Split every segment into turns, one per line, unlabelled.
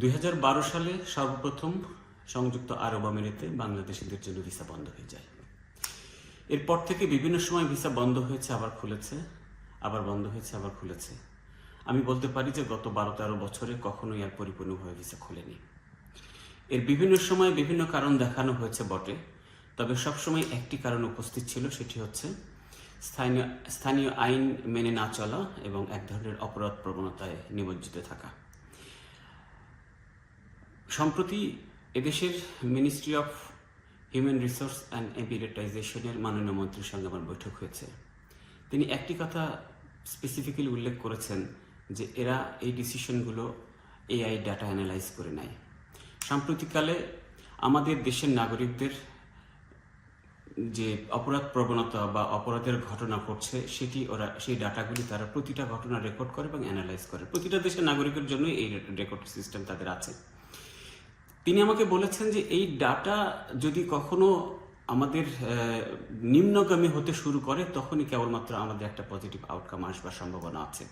দুই হাজার বারো সালে সর্বপ্রথম সংযুক্ত আরব আমিরাতে বাংলাদেশিদের জন্য ভিসা বন্ধ হয়ে যায়। এরপর থেকে বিভিন্ন সময় ভিসা বন্ধ হয়েছে, আবার খুলেছে, আবার বন্ধ হয়েছে, আবার খুলেছে। আমি বলতে পারি যে গত বারো তেরো বছরে কখনোই আর পরিপূর্ণভাবে ভিসা খোলেনি। এর বিভিন্ন সময় বিভিন্ন কারণ দেখানো হয়েছে বটে, তবে সবসময় একটি কারণ উপস্থিত ছিল, সেটি হচ্ছে স্থানীয় স্থানীয় আইন মেনে না চলা এবং এক ধরনের অপরাধ প্রবণতায় নিমজ্জিত থাকা। সম্প্রতি এদেশের ministry of human resource and এবিলিটাইজেশনের মাননীয় মন্ত্রীর সঙ্গে আমার বৈঠক হয়েছে। তিনি একটি কথা স্পেসিফিক্যালি উল্লেখ করেছেন যে এরা এই ডিসিশনগুলো এআই ডাটা অ্যানালাইজ করে নেয়। সাম্প্রতিককালে আমাদের দেশের নাগরিকদের যে অপরাধ প্রবণতা বা অপরাধের ঘটনা ঘটছে, সেটি ওরা, সেই ডাটাগুলি তারা প্রতিটা ঘটনা রেকর্ড করে এবং অ্যানালাইজ করে। প্রতিটা দেশের নাগরিকের জন্যই এই রেকর্ড সিস্টেম তাদের আছে। তিনি আমাকে বলেছেন যে এই ডাটা যদি কখনো আমাদের নিম্নগামী হতে শুরু করে, তখনই কেবলমাত্র আমাদের একটা পজিটিভ আউটকাম আসবার সম্ভাবনা আছে।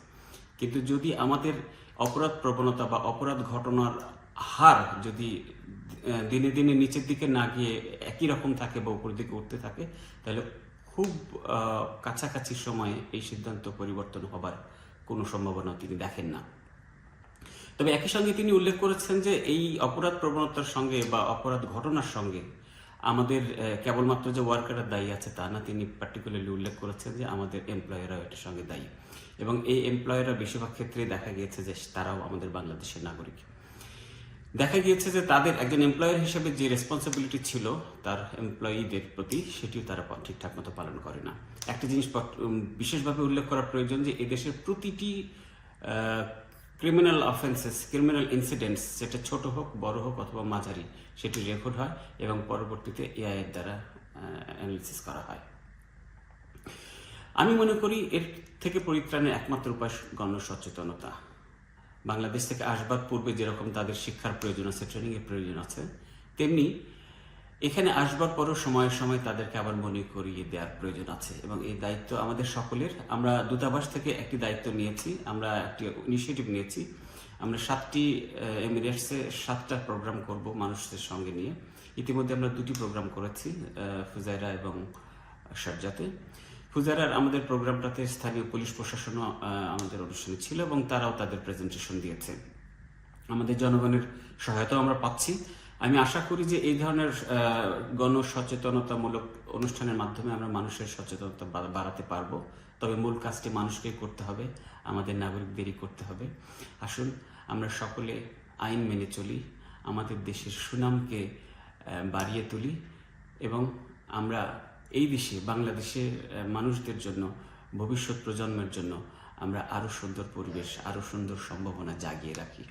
কিন্তু যদি আমাদের অপরাধ প্রবণতা বা অপরাধ ঘটনার হার যদি দিনে দিনে নিচের দিকে না গিয়ে একই রকম থাকে বা উপর দিকে উঠতে থাকে, তাহলে খুব কাছাকাছি সময়ে এই সিদ্ধান্ত পরিবর্তন হবার কোনো সম্ভাবনা তিনি দেখেন না। তবে একই সঙ্গে তিনি উল্লেখ করেছেন যে এই অপরাধ প্রবণতার সঙ্গে বা অপরাধ ঘটনার সঙ্গে আমাদের কেবলমাত্র যে ওয়ার্কাররা দায়ী আছে তা না, তিনি পার্টিকুলারলি উল্লেখ করেছেন যে আমাদের এমপ্লয়াররাও এটার সঙ্গে দায়ী। এবং এই এমপ্লয়াররা বেশিরভাগ ক্ষেত্রে দেখা গিয়েছে যে তারাও আমাদের বাংলাদেশের নাগরিক। দেখা গিয়েছে যে তাদের একজন এমপ্লয়ার হিসেবে যে রেসপন্সিবিলিটি ছিল তার এমপ্লয়ীদের প্রতি, সেটিও তারা ঠিকঠাক মতো পালন করে না। একটা জিনিস বিশেষভাবে উল্লেখ করা প্রয়োজন যে এদেশের প্রতিটি ক্রিমিনাল অফেন্সেস, ক্রিমিনাল ইনসিডেন্টস, সেটা ছোট হোক, বড় হোক অথবা মাঝারি, সেটি রেকর্ড হয় এবং পরবর্তীতে এআই এর দ্বারা অ্যানালিসিস করা হয়। আমি মনে করি এর থেকে পরিত্রাণের একমাত্র উপায় গণ সচেতনতা। বাংলাদেশ থেকে আসবার পূর্বে যেরকম তাদের শিক্ষার প্রয়োজন আছে ট্রেনিংয়ের প্রয়োজন আছে, তেমনি এখানে আসবার পরও সময়ে সময় তাদেরকে আবার মনে করিয়ে দেওয়ার প্রয়োজন আছে এবং এই দায়িত্ব আমাদের সকলের। আমরা দূতাবাস থেকে একটি দায়িত্ব নিয়েছি, আমরা একটি ইনিশিয়েটিভ নিয়েছি। আমরা সাতটি এমিরেটসে সাতটা প্রোগ্রাম করব মানুষদের সঙ্গে নিয়ে। ইতিমধ্যে আমরা দুটি প্রোগ্রাম করেছি ফুজাইরা এবং শারজাতে ফুজারার আমাদের প্রোগ্রামটাতে স্থানীয় পুলিশ প্রশাসনও আমাদের অনুষ্ঠানে ছিল এবং তারাও তাদের প্রেজেন্টেশন দিয়েছে। আমাদের জনগণের সহায়তাও আমরা পাচ্ছি। আমি আশা করি যে এই ধরনের আহ, গণ সচেতনতামূলক অনুষ্ঠানের মাধ্যমে আমরা মানুষের সচেতনতা বাড়াতে পারব। তবে মূল কাজটি মানুষকেই করতে হবে আমাদের নাগরিকদেরই করতে হবে। আসুন আমরা সকলে আইন মেনে চলি আমাদের দেশের সুনামকে বাড়িয়ে তুলি এবং আমরা এই দেশে বাংলাদেশের মানুষদের জন্য ভবিষ্যৎ প্রজন্মের জন্য আমরা আরও সুন্দর পরিবেশ আরও সুন্দর সম্ভাবনা জাগিয়ে রাখি।